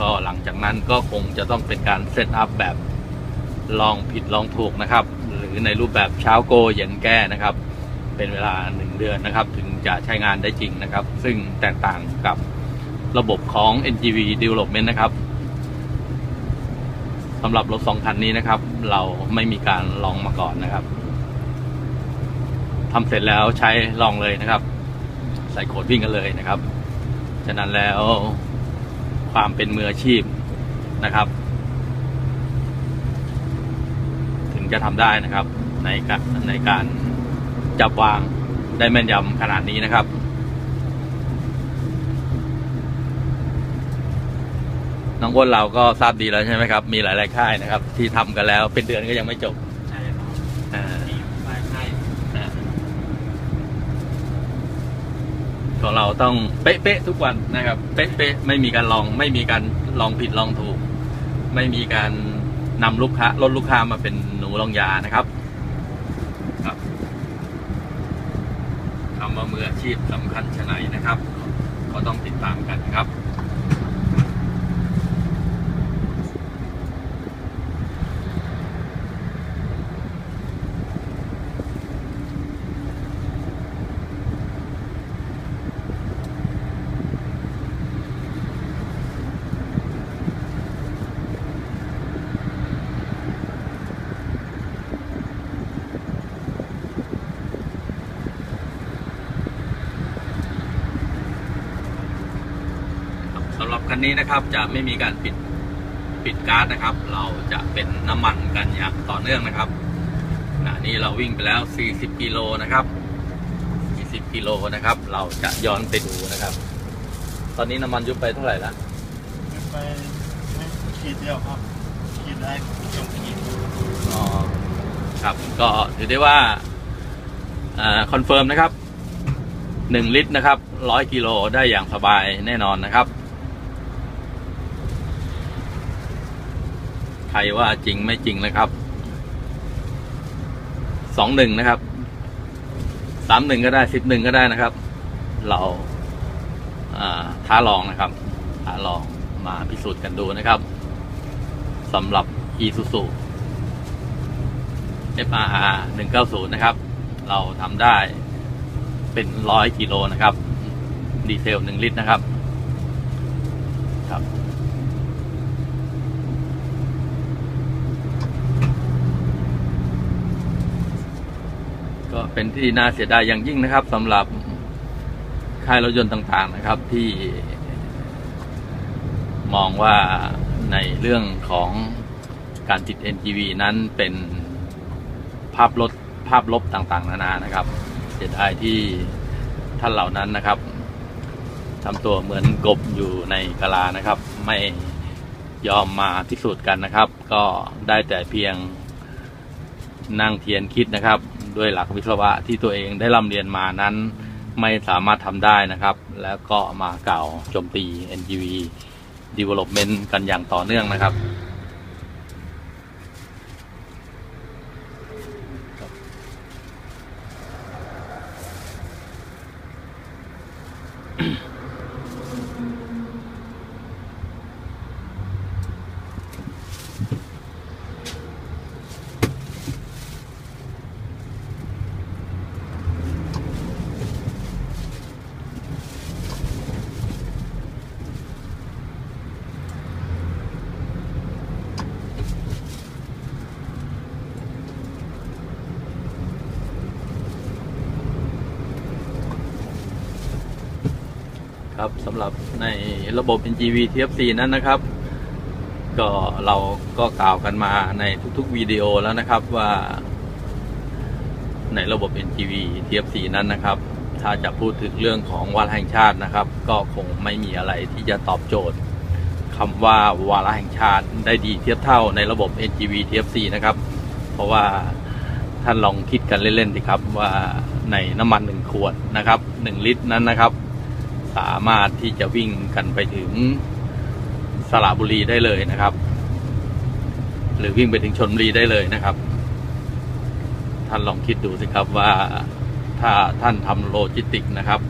ก็หลังจากนั้นก็คงจะต้องเป็นการเซตอัพแบบลองผิดลองถูกนะครับ หรือในรูปแบบเช้าโกเย็นแก้นะครับ เป็นเวลาหนึ่งเดือนนะครับ ถึงจะใช้งานได้จริงนะครับ ซึ่งแตกต่างกับระบบของ NGV Development นะครับสำหรับรถสองคันนี้นะครับ เราไม่มีการลองมาก่อนนะครับทำเสร็จแล้วใช้ลองเลยนะครับ ใส่โคดวิ่งกันเลยนะครับ ฉะนั้นแล้ว ความเป็นมืออาชีพนะครับ ถึงจะทำได้นะครับในการในการจับวางได้แม่นยำขนาดนี้นะครับน้องอ้นเราก็ทราบดีแล้วใช่ไหมครับ มีหลายๆค่ายนะครับ ที่ทำกันแล้วเป็นเดือนก็ยังไม่จบใช่ครับ อ่า มีหลายค่าย อ่า ของเราต้องเป๊ะๆทุกวันนะครับ เป๊ะๆไม่มีการลอง ไม่มีการลองผิดลองถูก ไม่มีการนำลูกค้าลดลูกค้ามาเป็นหนูลองยานะครับครับคำว่ามืออาชีพสำคัญชะไหนนะครับ ก็ต้องติดตามกันครับ นนี้นะครับจะไม่มีการปิดปิดก๊าซนะครับ เราจะเป็นน้ำมันกันอย่างต่อเนื่องนะครับขณะนี้เราวิ่งไปแล้ว 40 กิโลนะครับ40กิโลนะครับ เราจะย้อนไปดูนะครับ ตอนนี้น้ำมันยุบไปเท่าไหร่ละไปไม่ขีดเดียวครับขีดได้สองขีดอ๋อครับก็ถือได้ว่าคอนเฟิร์มนะครับ 1 ลิตรนะครับ 100 กิโลได้อย่างสบายแน่นอนนะครับ ครว่าจริงไม่จริงนะครับ สองหนึ่งนะครับ สามหนึ่งก็ได้สิบหนึ่งก็ได้นะครับ เราท้าลองนะครับ ท้าลองมาพิสูจน์กันดูนะครับสำหรับ Isuzu FRR 190 นะครับ เราทำได้เป็นร้อยกิโลนะครับ ดีเซลหนึ่งลิตรนะครับ ก็ เป็นที่น่าเสียดายอย่างยิ่งนะครับสำหรับค่ายรถยนต์ต่างๆนะครับที่ มองว่าในเรื่องของการติด NGV นั้นเป็นภาพลดภาพลบต่างๆ นานานะครับเสียดายที่ท่านเหล่านั้นนะครับทำตัวเหมือนกบอยู่ในกะลานะครับ ไม่ยอมมาพิสูจน์กันนะครับ ก็ได้แต่เพียงนั่งเทียนคิดนะครับ ด้วยหลักวิศวะที่ตัวเองได้ร่ำเรียนมานั้น ไม่สามารถทำได้นะครับ แล้วก็มากล่าวโจมตี NGV Development กันอย่างต่อเนื่องนะครับ ครับสำหรับในระบบ NGV TFC นั้นนะครับ ก็เราก็กล่าวกันมาในทุกๆวิดีโอแล้วนะครับว่า ในระบบ NGV TFC นั้นนะครับ ถ้าจะพูดถึงเรื่องของวาระแห่งชาตินะครับ ก็คงไม่มีอะไรที่จะตอบโจทย์คำว่าวาระแห่งชาติได้ดีเทียบเท่าในระบบ NGV TFC นะครับ เพราะว่าท่านลองคิดกันเล่นๆสิครับว่าในน้ำมันหนึ่งขวดนะครับหนึ่งลิตรนั้นนะครับ สามารถที่จะวิ่งกันไปถึงสระบุรีได้เลยนะครับ หรือวิ่งไปถึงชนบุรีได้เลยนะครับ ท่านลองคิดดูสิครับว่าถ้าท่านทำโลจิสติกนะครับ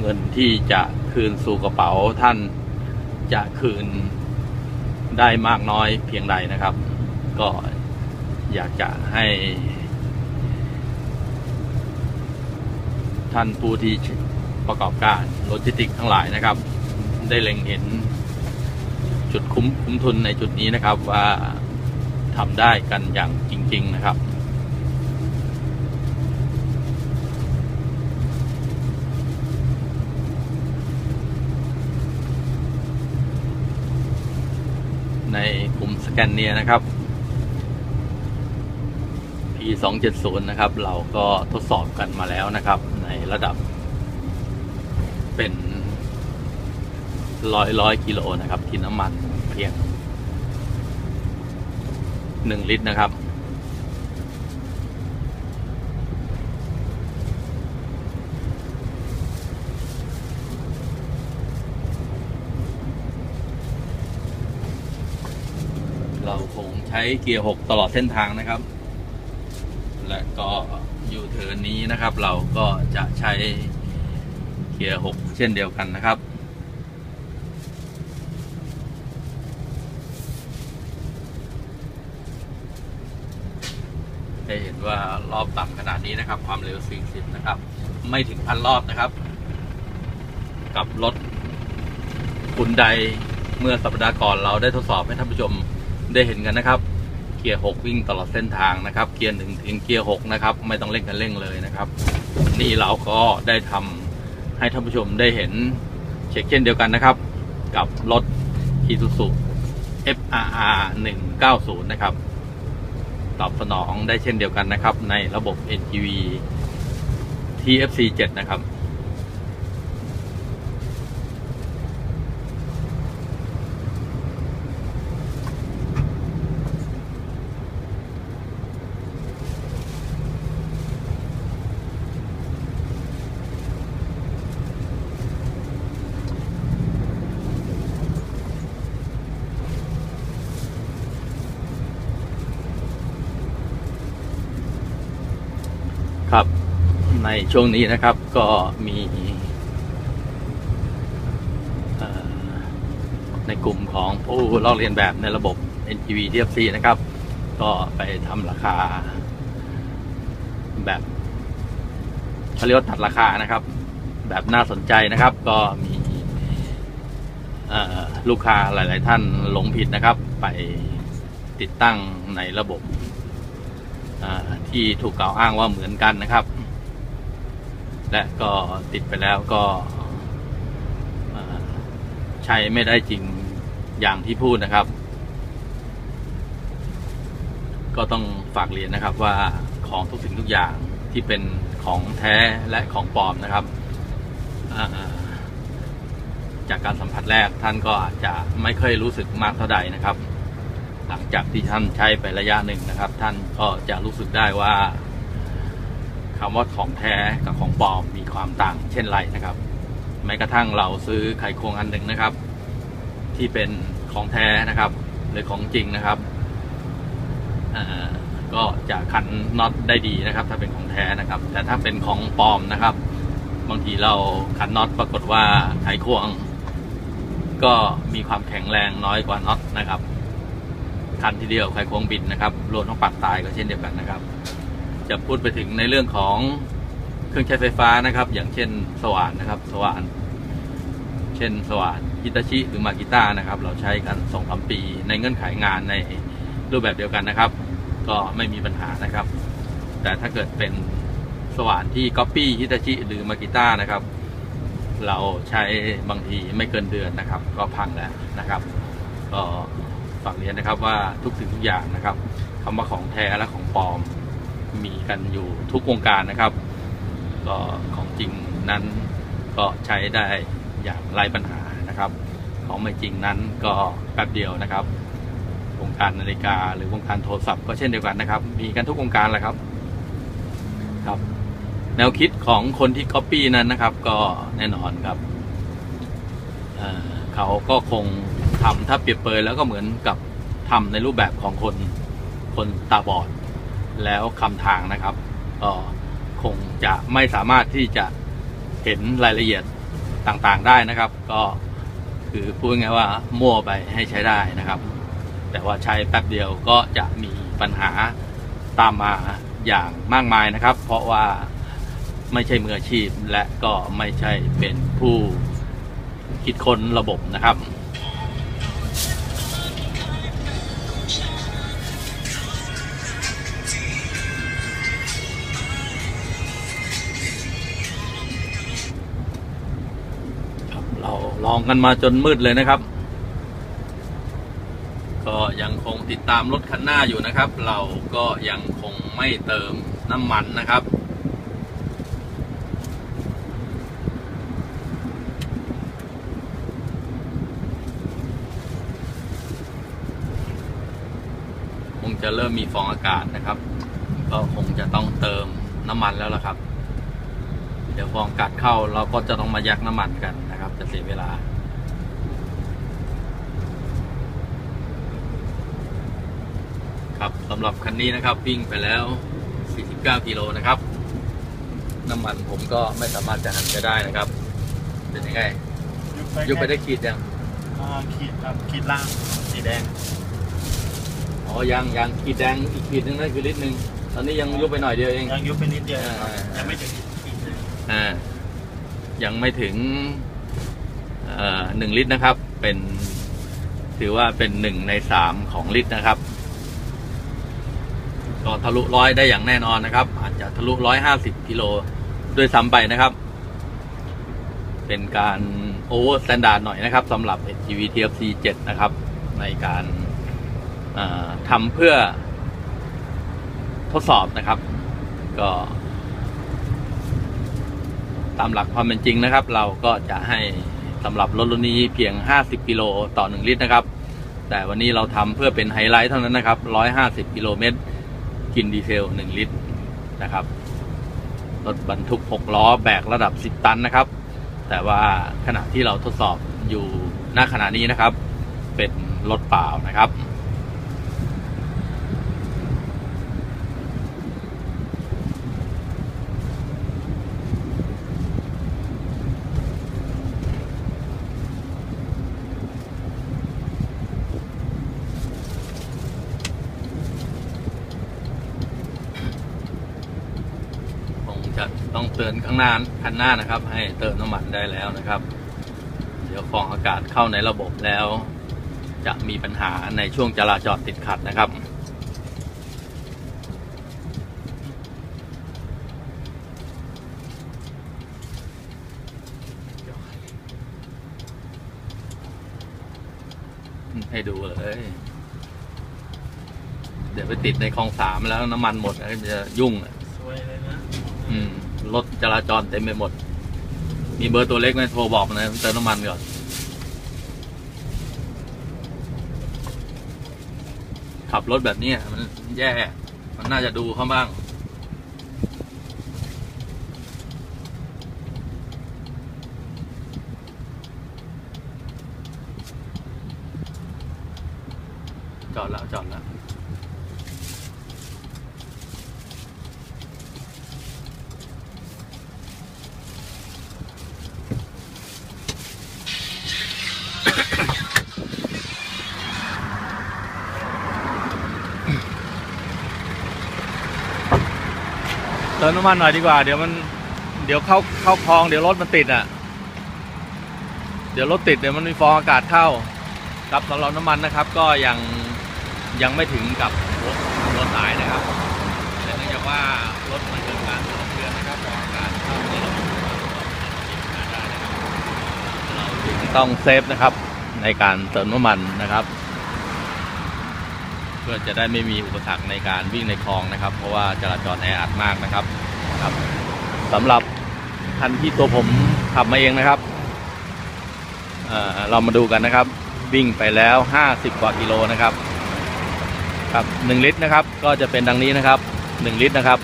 เงินที่จะคืนสู่กระเป๋าท่านจะคืนได้มากน้อยเพียงใดนะครับ ก็อยากจะให้ ท่านผู้ที่ ประกอบการโลจิสติกส์ทั้งหลายนะครับ ได้เล็งเห็นจุดคุ้มคุ้มทุนในจุดนี้นะครับว่าทำได้กันอย่างจริง ๆนะครับในกลุ่มสแกนเนียนะครับ P270 นะครับ เราก็ทดสอบกันมาแล้วนะครับ ในระดับ เป็นร้อยร้อยกิโลนะครับ กินน้ำมันเพียงหนึ่งลิตรนะครับ เราคงใช้เกียร์6ตลอดเส้นทางนะครับ และก็ยูเทินนี้นะครับ เราก็จะใช้ กียร์ 6 เช่นเดียวกันนะครับ จะเห็นว่ารอบต่ำขนาดนี้นะครับ ความเร็ว 40 นะครับ ไม่ถึงพันรอบนะครับ กับรถคุณใดเมื่อสัปดาห์ก่อนเราได้ทดสอบให้ท่านผู้ชมได้เห็นกันนะครับ เกียร์ 6 วิ่งตลอดเส้นทางนะครับ เกียร์1ถึงเกียร์ 6 นะครับ ไม่ต้องเร่งกันเร่งเลยนะครับ นี่เราก็ได้ทำ ให้ท่านผู้ชมได้เห็นเช็คเช่นเดียวกันนะครับ กับรถ Isuzu FRR 190 นะครับ ตอบสนองได้เช่นเดียวกันนะครับ ในระบบ NGV TFC 7 นะครับครับ ใน ช่วงนี้นะครับก็มีในกลุ่มของผู้ลอกเรียนแบบในระบบ NGV TFC นะครับ ก็ไปทำราคา แบบเขาเรียกว่าตัดราคานะครับ แบบน่าสนใจนะครับ ก็มีลูกค้าหลาย ๆ ท่านหลงผิดนะครับ ไปติดตั้งในระบบที่ถูกกล่าวอ้างว่าเหมือนกันนะครับ และก็ติดไปแล้วก็ใช้ไม่ได้จริงอย่างที่พูดนะครับ ก็ต้องฝากเรียนนะครับว่าของทุกสิ่งทุกอย่างที่เป็นของแท้และของปลอมนะครับ จากการสัมผัสแรกท่านก็อาจจะไม่เคยรู้สึกมากเท่าใดนะครับ หลังจากที่ท่านใช้ไประยะหนึ่งนะครับ ท่านก็จะรู้สึกได้ว่า คำว่าของแท้กับของปลอมมีความต่างเช่นไรนะครับ แม้กระทั่งเราซื้อไขควงอันหนึ่งนะครับ ที่เป็นของแท้นะครับ หรือของจริงนะครับก็จะขันน็อตได้ดีนะครับ ถ้าเป็นของแท้นะครับ แต่ถ้าเป็นของปลอมนะครับ บางทีเราขันน็อตปรากฏว่าไขควง ก็มีความแข็งแรงน้อยกว่าน็อตนะครับคันทีเดียวไขควงบินนะครับรวมทั้งปากตายก็เช่นเดียวกันนะครับ จะพูดไปถึงในเรื่องของเครื่องใช้ไฟฟ้านะครับ อย่างเช่นสว่านนะครับ สว่าน เช่นสว่านฮิตาชิหรือมากิต้านะครับ เราใช้กันสองสามปีในเงื่อนไขงานในรูปแบบเดียวกันนะครับ ก็ไม่มีปัญหานะครับ แต่ถ้าเกิดเป็นสว่านที่ก๊อปปี้ฮิตาชิหรือมากิต้านะครับ เราใช้บางทีไม่เกินเดือนนะครับ ก็พังแล้วนะครับก็ฝากเรียนนะครับว่าทุกสิ่งทุกอย่างนะครับคำว่าของแท้และของปลอม มีกันอยู่ทุกวงการนะครับ ก็ของจริงนั้นก็ใช้ได้อย่างไร้ปัญหานะครับ ของไม่จริงนั้นก็แป๊บเดียวนะครับวงการนาฬิกา หรือวงการโทรศัพท์ก็เช่นเดียวกันนะครับ มีกันทุกวงการแหละครับครับ แนวคิดของคนที่ก๊อปปี้นั้นนะครับ ก็แน่นอนครับเเขาก็คงทำถ้าเปรียบเปรยแล้วก็เหมือนกับทำในรูปแบบของคนคนตาบอด แล้วคำทางนะครับก็คงจะไม่สามารถที่จะเห็นรายละเอียดต่างๆได้นะครับ ก็คือพูดง่ายว่ามั่วไปให้ใช้ได้นะครับ แต่ว่าใช้แป๊บเดียวก็จะมีปัญหาตามมาอย่างมากมายนะครับ เพราะว่าไม่ใช่มืออาชีพและก็ไม่ใช่เป็นผู้คิดค้นระบบนะครับ องกันมาจนมืดเลยนะครับ ก็ยังคงติดตามรถคันหน้าอยู่นะครับ เราก็ยังคงไม่เติมน้ำมันนะครับคงจะเริ่มมีฟองอากาศนะครับ ก็คงจะต้องเติมน้ำมันแล้วล่ะครับ เดี๋ยวฟองอากาศเข้าเราก็จะต้องมายักน้ำมันกันนะครับ จะเสียเวลา ครับสำหรับคันนี้นะครับวิ่งไปแล้ว 49 กิโลนะครับ น้ำมันผมก็ไม่สามารถจะหันไปได้นะครับ เป็นยังไงยุบไปได้ขีดยังอ่าขีดครับขีดล่างสีแดงอ๋อยังยังขีดแดงอีกขีดนึงนั่นคือลิตรหนึ่งตอนนี้ยังยุบไปหน่อยเดียวเองยังยุบไปนิดเดียวครับอ่ายังไม่ถึงขีดเลย อ่ายังไม่ถึงหนึ่งลิตรนะครับ เป็นถือว่าเป็นหนึ่งในสามของลิตรนะครับ ก็ทะลุร้อยได้อย่างแน่นอนนะครับ อาจจะทะลุร้อยห้าสิบกิโลด้วยซ้ำไปนะครับ เป็นการโอเวอร์สแตนดาร์ดหน่อยนะครับสำหรับ SGV TFC 7 นะครับ ในการทำเพื่อทดสอบนะครับ ก็ ตามหลักความเป็นจริงนะครับ เราก็จะให้สำหรับรถรุ่นนี้เพียง 50 กิโลต่อ 1 ลิตรนะครับ แต่วันนี้เราทำเพื่อเป็นไฮไลท์เท่านั้นนะครับ 150 กิโลเมตร กินดีเซล 1 ลิตรนะครับรถบรรทุก 6 ล้อแบกระดับ 10 ตันนะครับ แต่ว่าขณะที่เราทดสอบอยู่ณขณะนี้นะครับ เป็นรถเปล่านะครับ คงจะ ต้องเตือนข้างหน้าคันหน้านะครับ ให้เติมน้ำมันได้แล้วนะครับ เดี๋ยวฟองอากาศเข้าในระบบแล้ว จะมีปัญหาในช่วงจราจรติดขัดนะครับให้ดูเลย เดี๋ยวไปติดในคลองสามแล้วน้ำมันหมดแล้วจะยุ่งอะสวยเลยนะ อืม รถจราจรเต็มไปหมด มีเบอร์ตัวเล็กไหมโทรบอกนะเติมน้ำมันก่อนขับรถแบบนี้มันแย่ มันน่าจะดูเขาบ้าง จอดแล้วจอดแล้ว เติมน้ำมันหน่อยดีกว่า เดี๋ยวมัน เดี๋ยวเข้าเข้าคลอง เดี๋ยวรถมันติดอะ เดี๋ยวรถติดเดี๋ยวมันมีฟองอากาศเข้ากับสำหรับน้ำมันนะครับ ก็ยังยังไม่ถึงกับรถรถสายนะครับแต่เนื่องจากว่ารถมันเกิดการสะเทือนนะครับฟองอากาศเข้าในระบบได้นะครับเราต้องเซฟนะครับในการเติมน้ำมันนะครับ เพื่อจะได้ไม่มีอุปสรรคในการวิ่งในคลองนะครับ เพราะว่าจราจรแออัดมากนะครับครับสำหรับคันที่ตัวผมขับมาเองนะครับเเรามาดูกันนะครับ วิ่งไปแล้ว 50 กว่ากิโลนะครับครับ1ลิตรนะครับ ก็จะเป็นดังนี้นะครับ 1 ลิตรนะครับ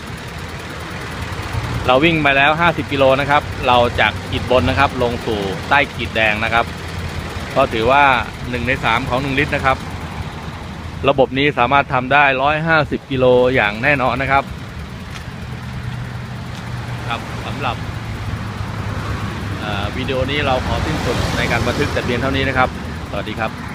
เราวิ่งไปแล้ว 50 กิโลนะครับ เราจากขีดบนนะครับ ลงสู่ใต้ขีดแดงนะครับ ก็ถือว่า 1 ใน 3 ของ 1 ลิตรนะครับ ระบบนี้สามารถทำได้ 150 กิโลอย่างแน่นอนนะครับ ครับสำหรับวิดีโอนี้เราขอสิ้นสุดในการบันทึกแต่เพียงเท่านี้นะครับ สวัสดีครับ